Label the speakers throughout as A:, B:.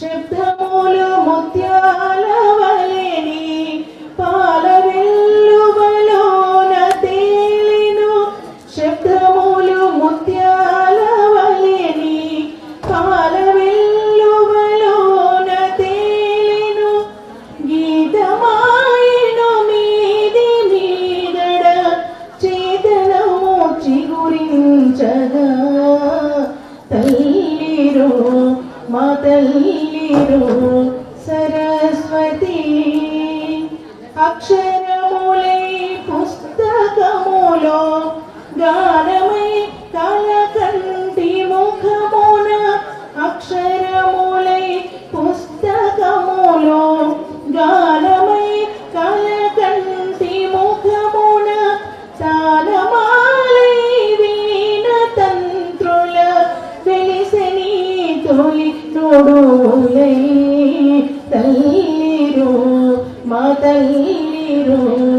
A: శబ్దములు ముత్యాల వలెని పాల వెల్లువలోన తేలిను. శబ్దములు ముత్యాల వలెని పాల వెల్లువలోన తేలిను. గీతమాయను మీది మీదడ చేతనము చిగురించగా. తల్లిరో మా తల్లిరు సరస్వతి. అక్షర తొలి తోడు తల్లిరు మా తల్లిరు.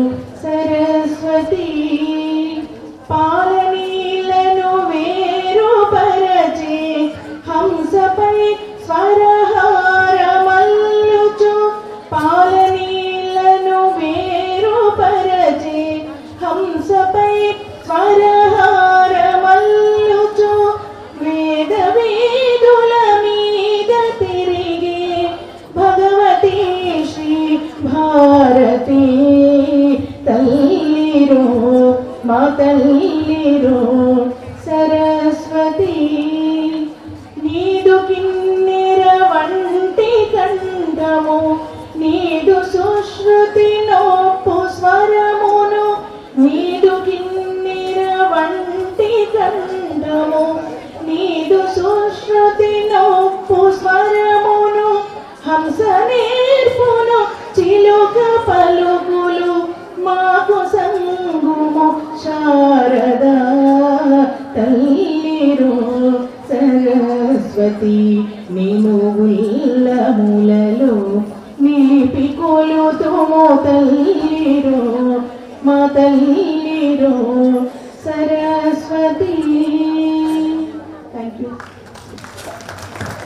A: మా తల్లిరు సరస్వతి. నీదు కిన్నెర వంటి కంఠము నీదు సుశ్రుతి నోపు స్వరమును నీదు కిన్నెర వంటి కంఠము నీదు సుశ్రుతి నోపు స్వరమును హంసనే తల్లిరు సరస్వతి నీము ఉల్లములలో నీపి కొలుతుము తల్లిరు మా తల్లిరు.